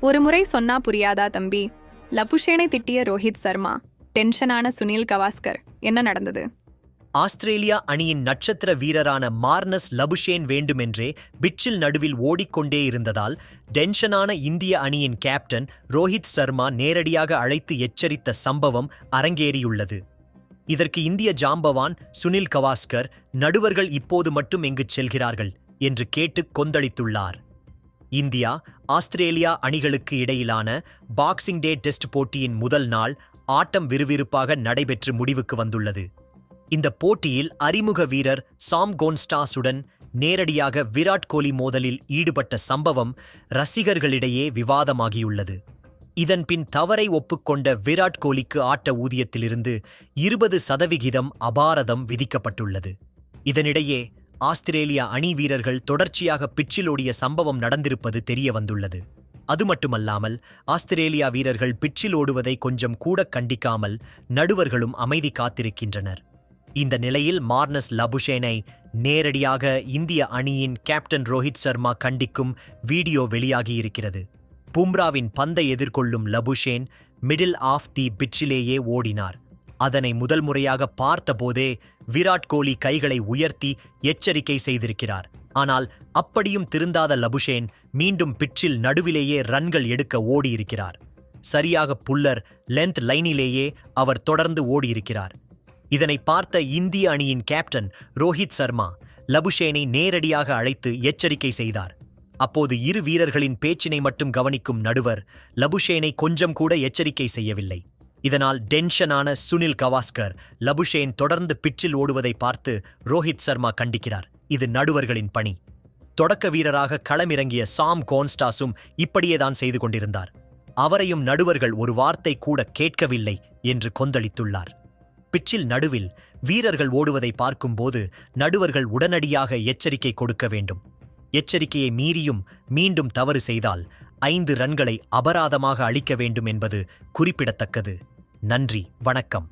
ஒரு முறை சொன்னா புரியாதா தம்பி? லபுஷேனை திட்டிய ரோஹித் சர்மா டென்ஷனான சுனில் கவாஸ்கர் என்ன நடந்தது? ஆஸ்திரேலியா அணியின் நட்சத்திர வீரரான மார்னஸ் லபுஷேன் வேண்டுமென்றே பிட்சில் நடுவில் ஓடிக்கொண்டே இருந்ததால் டென்ஷனான இந்திய அணியின் கேப்டன் ரோஹித் சர்மா நேரடியாக அழைத்து எச்சரித்த சம்பவம் அரங்கேறியுள்ளது. இதற்கு இந்திய ஜாம்பவான் சுனில் கவாஸ்கர் நடுவர்கள் இப்போது மட்டும் எங்கு செல்கிறார்கள்? என்று கேட்டு கொந்தளித்துள்ளார். இந்தியா ஆஸ்திரேலியா அணிகளுக்கு இடையிலான பாக்ஸிங் டே டெஸ்ட் போட்டியின் முதல் நாள் ஆட்டம் விறுவிறுப்பாக நடைபெற்று முடிவுக்கு வந்துள்ளது. இந்த போட்டியில் அறிமுக வீரர் சாம் கோன்ஸ்டாஸுடன் நேரடியாக விராட் கோலி மோதலில் ஈடுபட்ட சம்பவம் ரசிகர்களிடையே விவாதமாகியுள்ளது. இதன்பின் தவறை ஒப்புக்கொண்ட விராட் கோலிக்கு ஆட்ட ஊதியத்திலிருந்து இருபது சதவிகிதம் அபாரதம் விதிக்கப்பட்டுள்ளது. இதனிடையே ஆஸ்திரேலிய அணி வீரர்கள் தொடர்ச்சியாக பிச்சில் ஓடிய சம்பவம் நடந்திருப்பது தெரிய வந்துள்ளது அது மட்டுமல்லாமல் ஆஸ்திரேலியா வீரர்கள் பிச்சில் ஓடுவதை கொஞ்சம் கூட கண்டிக்காமல் நடுவர்களும் அமைதி காத்திருக்கின்றனர். இந்த நிலையில் மார்னஸ் லபுஷேனை நேரடியாக இந்திய அணியின் கேப்டன் ரோஹித் சர்மா கண்டிக்கும் வீடியோ வெளியாகியிருக்கிறது. பும்ராவின் பந்தை எதிர்கொள்ளும் லபுஷேன் மிடில் ஆஃப் தி பிச்சிலேயே ஓடினார். அதனை முதல் முறையாக பார்த்தபோதே விராட் கோலி கைகளை உயர்த்தி எச்சரிக்கை செய்திருக்கிறார். ஆனால் அப்படியும் திருந்தாத லபுஷேன் மீண்டும் பிச்சில் நடுவிலேயே ரன்கள் எடுக்க ஓடியிருக்கிறார். சரியாக புல்லர் லென்த் லைனிலேயே அவர் தொடர்ந்து ஓடியிருக்கிறார். இதனை பார்த்த இந்திய அணியின் கேப்டன் ரோஹித் சர்மா லபுஷேனை நேரடியாக அழைத்து எச்சரிக்கை செய்தார். அப்போது இரு வீரர்களின் பேச்சினை மட்டும் கவனிக்கும் நடுவர் லபுஷேனை கொஞ்சம் கூட எச்சரிக்கை செய்யவில்லை. இதனால் டென்ஷனான சுனில் கவாஸ்கர் லபுஷேன் தொடர்ந்து பிச்சில் ஓடுவதை பார்த்து ரோஹித் சர்மா கண்டிக்கிறார். இது நடுவர்களின் பணி. தொடக்க வீரராக களமிறங்கிய சாம் கோன்ஸ்டாஸும் இப்படியேதான் செய்து கொண்டிருந்தார். அவரையும் நடுவர்கள் ஒரு வார்த்தை கூட கேட்கவில்லை என்று கொந்தளித்துள்ளார். பிச்சில் நடுவில் வீரர்கள் ஓடுவதை பார்க்கும்போது நடுவர்கள் உடனடியாக எச்சரிக்கை கொடுக்க வேண்டும். எச்சரிக்கையை மீறியும் மீண்டும் தவறு செய்தால் ஐந்து ரன்களை அபராதமாக அளிக்க வேண்டும் என்பது குறிப்பிடத்தக்கது. நன்றி வணக்கம்.